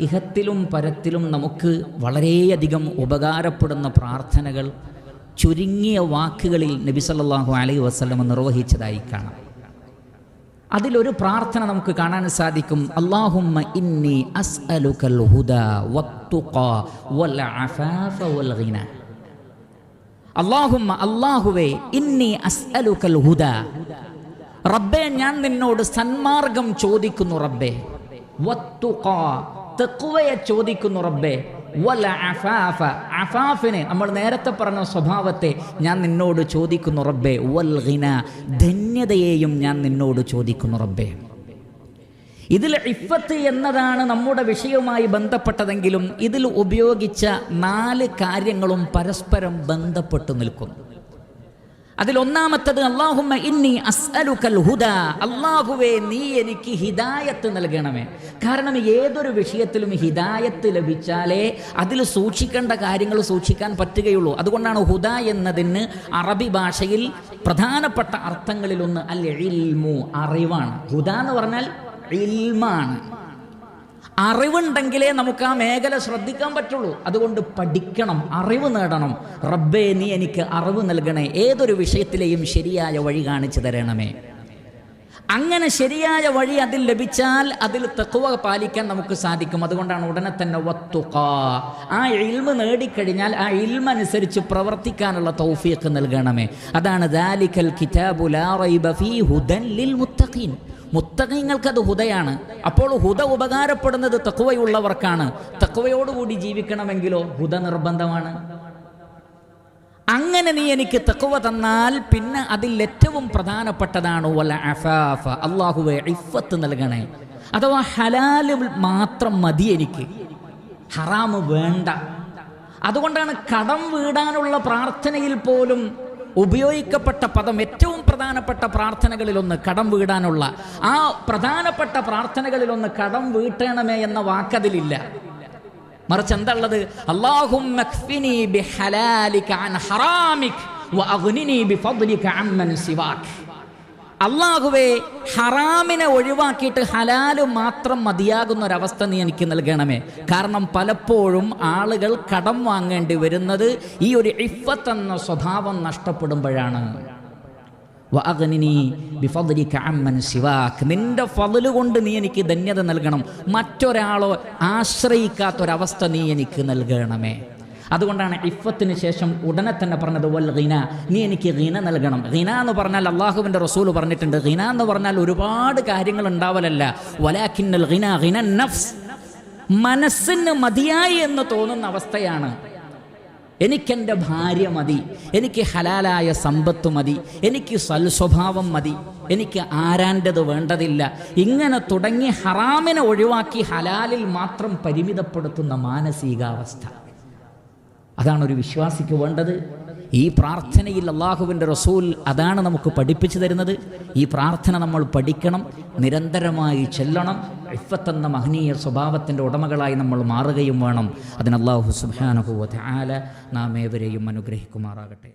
ഇഹത്തിലും പരത്തിലും നമുക്ക് വളരെയധികം ഉപകാരപ്പെടുന്ന പ്രാർത്ഥനകൾ ചുരുങ്ങിയ വാക്കുകളിൽ നബി സല്ലാഹു അലൈഹി വസ്ലമ നിർവഹിച്ചതായി കാണാം. അതിലൊരു പ്രാർത്ഥന നമുക്ക് കാണാൻ സാധിക്കും. അല്ലാഹുമ്മ ഇന്നി അസ്അലുക്കൽ വൽ അഫാഫ വൽ ഗിന. അല്ലാഹുമ്മ അല്ലാഹുവേ ഇന്നി അസ്അലുക്കൽ ഹുദ. റബ്ബേ ഞാൻ നിന്നോട് സന്മാർഗം ചോദിക്കുന്നു റബ്ബേ. തെക്കുവയെ ചോദിക്കുന്നു റബ്ബേ വല അഫാഫ. അഫാഫിനെ നമ്മൾ നേരത്തെ പറഞ്ഞ സ്വഭാവത്തെ ഞാൻ നിന്നോട് ചോദിക്കുന്നു റബ്ബേ വൽ ഗിന. ധന്യതയെയും ഞാൻ നിന്നോട് ചോദിക്കുന്നു റബ്ബേ. ഇതിൽ ഇഫത്ത് എന്നതാണ് നമ്മുടെ വിഷയവുമായി ബന്ധപ്പെട്ടതെങ്കിലും ഇതിൽ ഉപയോഗിച്ച നാല് കാര്യങ്ങളും പരസ്പരം ബന്ധപ്പെട്ടു നിൽക്കുന്നു. അതിലൊന്നാമത്തത് അള്ളാഹുമ്മ ഇന്നി അസ്അലുക്കൽ ഹുദ. അള്ളാഹുവേ നീ എനിക്ക് ഹിദായത്ത് നൽകണമേ. കാരണം ഏതൊരു വിഷയത്തിലും ഹിദായത്ത് ലഭിച്ചാലേ അതിൽ സൂക്ഷിക്കേണ്ട കാര്യങ്ങൾ സൂക്ഷിക്കാൻ പറ്റുകയുള്ളൂ. അതുകൊണ്ടാണ് ഹുദ എന്നതിന് അറബി ഭാഷയിൽ പ്രധാനപ്പെട്ട അർത്ഥങ്ങളിലൊന്ന് അൽ ഇൽമു അറിവാണ്. ഹുദ എന്ന് പറഞ്ഞാൽ ഇൽമാണ്. അറിവുണ്ടെങ്കിലേ നമുക്ക് ആ മേഖല ശ്രദ്ധിക്കാൻ പറ്റുള്ളൂ. അതുകൊണ്ട് പഠിക്കണം അറിവ് നേടണം. റബ്ബേ നീ എനിക്ക് അറിവ് നൽകണേ. ഏതൊരു വിഷയത്തിലെയും ശരിയായ വഴി കാണിച്ചു തരണമേ. അങ്ങനെ ശരിയായ വഴി അതിൽ ലഭിച്ചാൽ അതിൽ തെക്കുവ പാലിക്കാൻ നമുക്ക് സാധിക്കും. അതുകൊണ്ടാണ് ഉടനെ തന്നെ വത്തുക ആ ഇൽമ നേടിക്കഴിഞ്ഞാൽ ആ ഇൽമ അനുസരിച്ച് പ്രവർത്തിക്കാനുള്ള തൗഫീഖ് നൽകണമേ. അതാണ് ദാലിക്കൽ കിതാബു ലാ റൈബ ഫീ ഹുദൻ ലിൽ മുത്തഖീൻ. മുത്തഖീങ്ങൾക്ക് അത് ഹുദയാണ്. അപ്പോൾ ഹുദ ഉപകാരപ്പെടുന്നത് തക്കുവയുള്ളവർക്കാണ് തക്കുവയോടുകൂടി ജീവിക്കണമെങ്കിലോ ഹുദ നിർബന്ധമാണ്. അങ്ങനെ നീ എനിക്ക് തക്കുവ തന്നാൽ പിന്നെ അതിൽ ഏറ്റവും പ്രധാനപ്പെട്ടതാണ് അഫാഫ. അള്ളാഹുവെ ഇഫത്ത് നൽകണേ. അഥവാ ഹലാൽ മാത്രം മതി എനിക്ക്. ഹറാമ് വേണ്ട. അതുകൊണ്ടാണ് കടം വീടാനുള്ള പ്രാർത്ഥനയിൽ പോലും ഉപയോഗിക്കപ്പെട്ട പദം ഏറ്റവും പ്രധാനപ്പെട്ട പ്രാർത്ഥനകളിലൊന്ന് കടം വീടാനുള്ള ആ പ്രധാനപ്പെട്ട പ്രാർത്ഥനകളിലൊന്ന് കടം വീട്ടണമേ എന്ന വാക്കതിലില്ല. മറിച്ച് എന്താ ഉള്ളത് അള്ളാഹുവേ ഹറാമിനെ ഒഴിവാക്കിയിട്ട് ഹലാൽ മാത്രം മതിയാകുന്ന ഒരവസ്ഥ നീ എനിക്ക് നൽകണമേ. കാരണം പലപ്പോഴും ആളുകൾ കടം വാങ്ങേണ്ടി വരുന്നത് ഈ ഒരു ഇഫത്തെന്ന സ്വഭാവം നഷ്ടപ്പെടുമ്പോഴാണ്. നിന്റെ ഫضൽ കൊണ്ട് നീ എനിക്ക് ധന്യത നൽകണം. മറ്റൊരാളോ ആശ്രയിക്കാത്തൊരവസ്ഥ നീ എനിക്ക് നൽകണമേ. അതുകൊണ്ടാണ് ഇഫത്തിന് ശേഷം ഉടനെ തന്നെ പറഞ്ഞത് വൽ ഗിന നീ എനിക്ക് ഗിന നൽകണം. ഗിന എന്ന് പറഞ്ഞാൽ അള്ളാഹുവിന്റെ റസൂൽ പറഞ്ഞിട്ടുണ്ട്. ഗിന എന്ന് പറഞ്ഞാൽ ഒരുപാട് കാര്യങ്ങൾ ഉണ്ടാവലല്ല. വലാഖിന്നൽ ഗിന ഗിന നഫ്സ്. മനസ്സിന് മതിയായി എന്ന് തോന്നുന്ന അവസ്ഥയാണ്. എനിക്കെന്റെ ഭാര്യ മതി എനിക്ക് ഹലാലായ സമ്പത്ത് മതി എനിക്ക് സൽസ്വഭാവം മതി എനിക്ക് ആരാന്റെത് വേണ്ടതില്ല. ഇങ്ങനെ തുടങ്ങി ഹറാമിനെ ഒഴിവാക്കി ഹലാലിൽ മാത്രം പരിമിതപ്പെടുത്തുന്ന മാനസികാവസ്ഥ. അതാണ് ഒരു വിശ്വാസിക്ക് വേണ്ടത്. ഈ പ്രാർത്ഥനയിൽ അള്ളാഹുവിന്റെ റസൂൽ അതാണ് നമുക്ക് പഠിപ്പിച്ചു തരുന്നത്. ഈ പ്രാർത്ഥന നമ്മൾ പഠിക്കണം നിരന്തരമായി ചെല്ലണം. ഇഫത്തെന്ന മഹനീയ സ്വഭാവത്തിന്റെ ഉടമകളായി നമ്മൾ മാറുകയും വേണം. അതിന് അള്ളാഹു സുബാനുഭവത്തെ ആല നാം ഏവരെയും അനുഗ്രഹിക്കുമാറാകട്ടെ.